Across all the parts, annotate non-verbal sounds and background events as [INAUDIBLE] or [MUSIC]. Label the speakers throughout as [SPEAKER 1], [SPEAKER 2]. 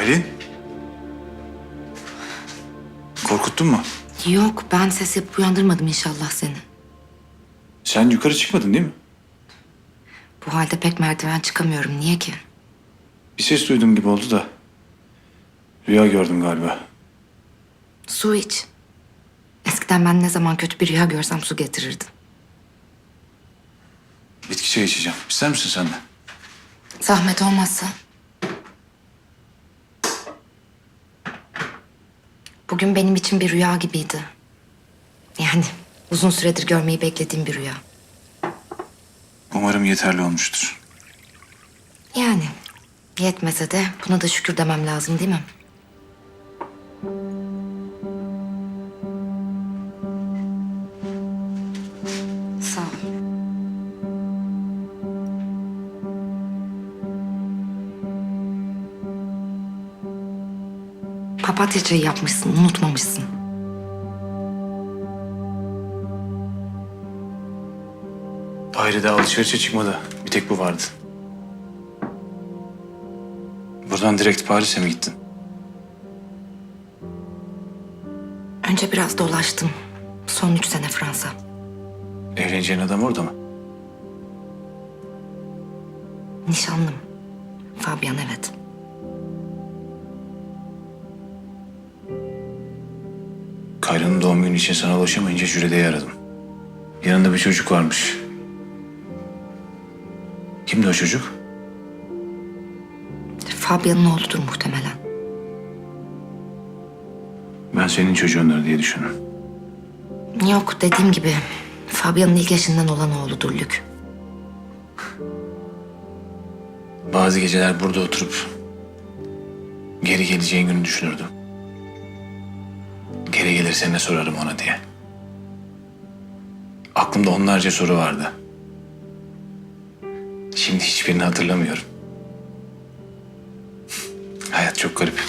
[SPEAKER 1] Aylin. Korkuttun mu?
[SPEAKER 2] Yok ben ses yapıp uyandırmadım inşallah seni.
[SPEAKER 1] Sen yukarı çıkmadın değil mi?
[SPEAKER 2] Bu halde pek merdiven çıkamıyorum. Niye ki?
[SPEAKER 1] Bir ses duydum gibi oldu da. Rüya gördüm galiba.
[SPEAKER 2] Su iç. Eskiden ben ne zaman kötü bir rüya görsem su getirirdin.
[SPEAKER 1] Bitki çayı içeceğim. İster misin sen de?
[SPEAKER 2] Zahmet olmazsa. Bugün benim için bir rüya gibiydi. Yani uzun süredir görmeyi beklediğim bir rüya.
[SPEAKER 1] Umarım yeterli olmuştur.
[SPEAKER 2] Yani yetmese de buna da şükür demem lazım değil mi? Papatya çayı yapmışsın, unutmamışsın.
[SPEAKER 1] Ayrıca alışverişe çıkmadı. Bir tek bu vardı. Buradan direkt Paris'e mi gittin?
[SPEAKER 2] Önce biraz dolaştım. Son üç sene Fransa.
[SPEAKER 1] Evleneceğin adam orada mı?
[SPEAKER 2] Nişanlım. Fabian evet.
[SPEAKER 1] Kayra'nın doğum günü için sana ulaşamayınca Jüride'yi aradım. Yanında bir çocuk varmış. Kimdi o çocuk?
[SPEAKER 2] Fabian'ın oğludur muhtemelen.
[SPEAKER 1] Ben senin çocuğundur diye düşündüm.
[SPEAKER 2] Yok dediğim gibi Fabian'ın ilk yaşından olan oğludur Lük.
[SPEAKER 1] Bazı geceler burada oturup geri geleceğin günü düşünürdüm. Geri gelirse ne sorarım ona diye. Aklımda onlarca soru vardı. Şimdi hiçbirini hatırlamıyorum. Hayat çok garip.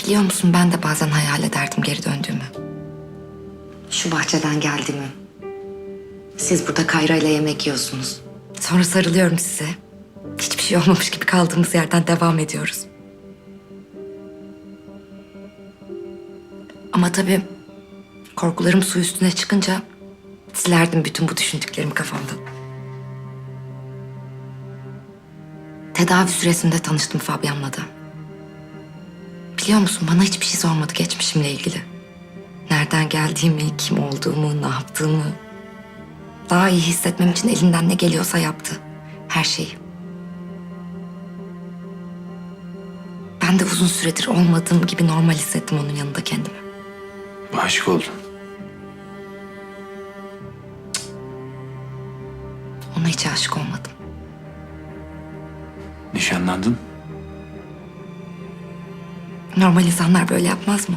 [SPEAKER 2] Biliyor musun ben de bazen hayal ederdim geri döndüğümü. Şu bahçeden geldiğimi. Siz burada Kayra ile yemek yiyorsunuz. Sonra sarılıyorum size. Hiçbir şey olmamış gibi kaldığımız yerden devam ediyoruz. Ama tabii korkularım su üstüne çıkınca silerdim bütün bu düşündüklerimi kafamdan. Tedavi süresinde tanıştım Fabian'la da. Biliyor musun bana hiçbir şey sormadı geçmişimle ilgili. Nereden geldiğimi, kim olduğumu, ne yaptığımı. Daha iyi hissetmem için elinden ne geliyorsa yaptı. Her şeyi. Ben de uzun süredir olmadığım gibi normal hissettim onun yanında kendimi.
[SPEAKER 1] Aşık oldum.
[SPEAKER 2] Ona hiç aşık olmadım.
[SPEAKER 1] Nişanlandın.
[SPEAKER 2] Normal insanlar böyle yapmaz mı?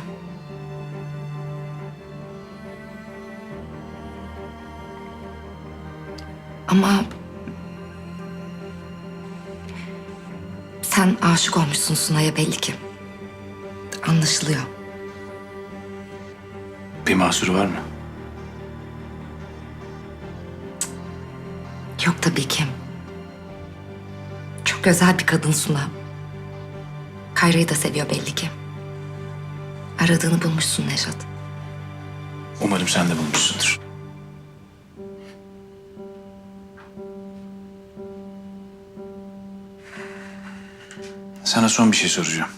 [SPEAKER 2] Ama sen aşık olmuşsun Sunay'a belli ki. Anlaşılıyor.
[SPEAKER 1] Bir mahsuru var mı?
[SPEAKER 2] Yok tabii ki. Çok özel bir kadın Suna. Kayra'yı da seviyor belli ki. Aradığını bulmuşsun Nejat.
[SPEAKER 1] Umarım sen de bulmuşsundur. Sana son bir şey soracağım.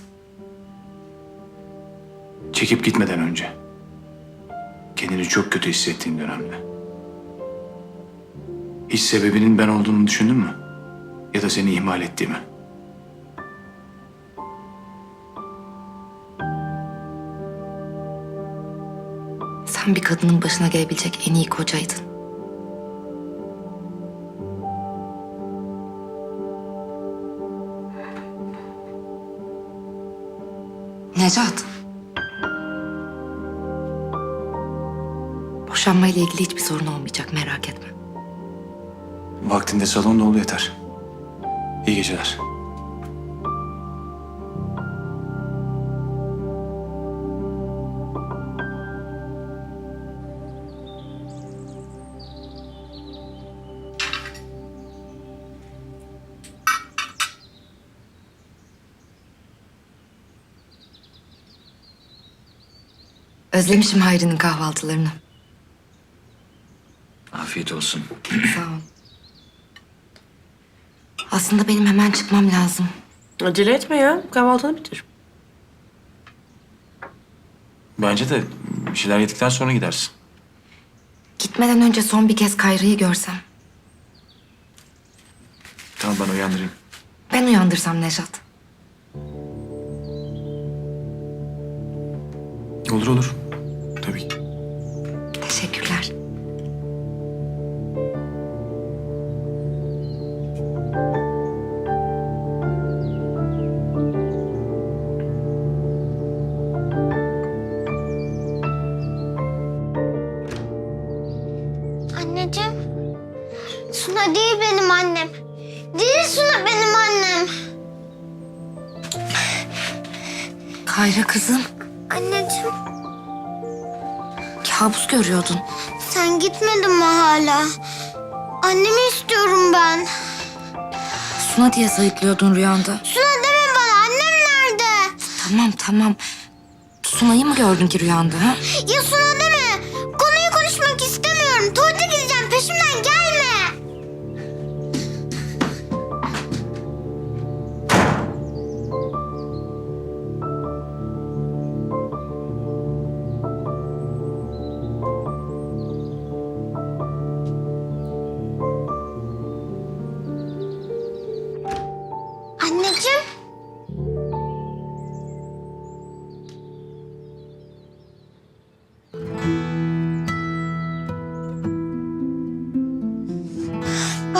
[SPEAKER 1] Çekip gitmeden önce. Kendini çok kötü hissettiğin dönemde. Hiç sebebinin ben olduğunu düşündün mü? Ya da seni ihmal ettiğimi?
[SPEAKER 2] Sen bir kadının başına gelebilecek en iyi kocaydın. Necat. Boşanmayla ilgili hiçbir sorun olmayacak merak etme.
[SPEAKER 1] Vaktinde salonda ol yeter. İyi geceler.
[SPEAKER 2] Özlemişim Hayri'nin kahvaltılarını.
[SPEAKER 1] Afiyet olsun.
[SPEAKER 2] Sağ ol. Aslında benim hemen çıkmam lazım.
[SPEAKER 3] Acele etme ya. Kahvaltını bitir.
[SPEAKER 1] Bence de bir şeyler yedikten sonra gidersin.
[SPEAKER 2] Gitmeden önce son bir kez Kayra'yı görsem.
[SPEAKER 1] Tamam ben uyandırayım.
[SPEAKER 2] Ben uyandırsam Nejat.
[SPEAKER 1] Olur olur.
[SPEAKER 2] Kayra kızım,
[SPEAKER 4] Anneciğim
[SPEAKER 2] kabus görüyordun.
[SPEAKER 4] sen gitmedin mi hala? Annemi istiyorum ben.
[SPEAKER 2] Suna diye sayıklıyordun rüyanda.
[SPEAKER 4] Suna deme bana annem nerede?
[SPEAKER 2] Tamam tamam. Sunay'ı mı gördün ki rüyanda ha?
[SPEAKER 4] Ya Suna deme. Konuyu konuşmak istemiyorum.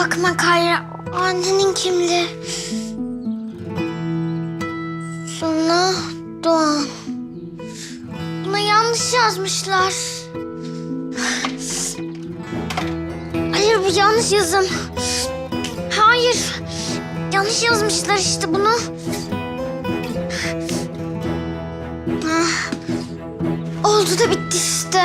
[SPEAKER 4] Bakma Kayra, o annenin kimliği. Suna Doğan. Buna yanlış yazmışlar. Hayır bu yanlış yazım. Hayır. Yanlış yazmışlar işte bunu. Ah, Oldu da bitti işte.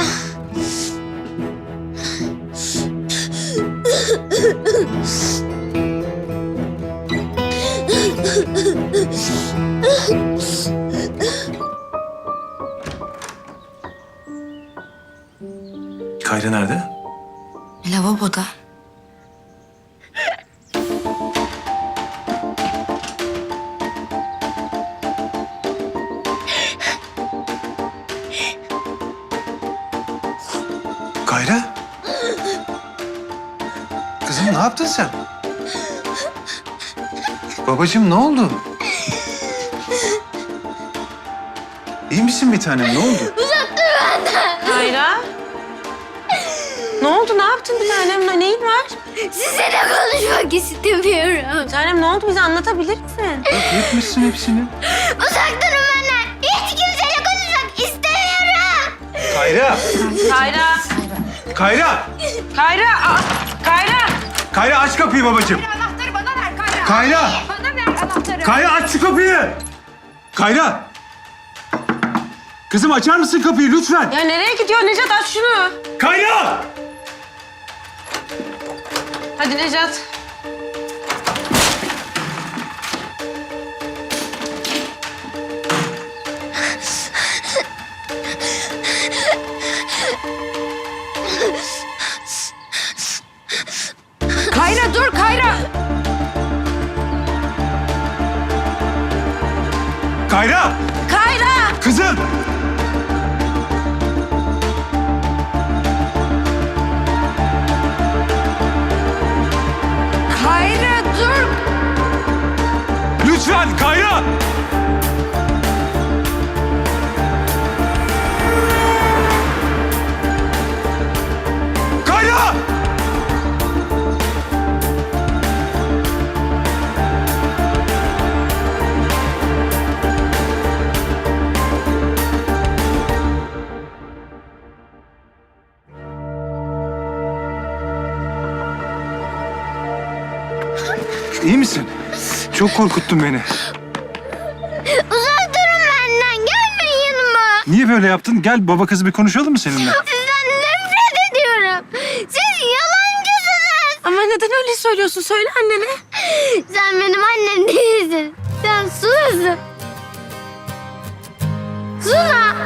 [SPEAKER 1] Kayra nerede?
[SPEAKER 2] Lavaboda.
[SPEAKER 1] Kayra? Kızım ne yaptın sen? Babacığım ne oldu? [LAUGHS] İyi misin bir tanem ne oldu?
[SPEAKER 3] Kayra. ne oldu? Ne yaptın bir tanem? Neyin var?
[SPEAKER 4] Sizinle konuşmak istemiyorum.
[SPEAKER 3] Bir tanem ne oldu? Bize anlatabilir misin?
[SPEAKER 1] Bak yetmişsin hepsini.
[SPEAKER 4] Uzak durun benden. Hiç kimseyle konuşmak istemiyorum.
[SPEAKER 1] Kayra!
[SPEAKER 3] Kayra.
[SPEAKER 1] Kayra!
[SPEAKER 3] Kayra. Aa, Kayra.
[SPEAKER 1] Kayra aç kapıyı babacığım.
[SPEAKER 5] Anahtarı bana ver Kayra.
[SPEAKER 1] Kayra! Kayra aç şu kapıyı! Kayra! Kızım açar mısın kapıyı lütfen?
[SPEAKER 3] Ya nereye gidiyor Necat? Aç şunu.
[SPEAKER 1] Kayra!
[SPEAKER 3] Hadi Necat. [LAUGHS]
[SPEAKER 5] Kayra!
[SPEAKER 1] Çok korkuttun beni.
[SPEAKER 4] Uzak durun benden. Gelmeyin yanıma.
[SPEAKER 1] Niye böyle yaptın? Gel baba kızı bir konuşalım mı seninle?
[SPEAKER 4] Sizden nefret ediyorum. Siz yalancısınız.
[SPEAKER 3] Ama neden öyle söylüyorsun? Söyle annene. Sen benim annem değilsin. Sen Suna'sın. Suna.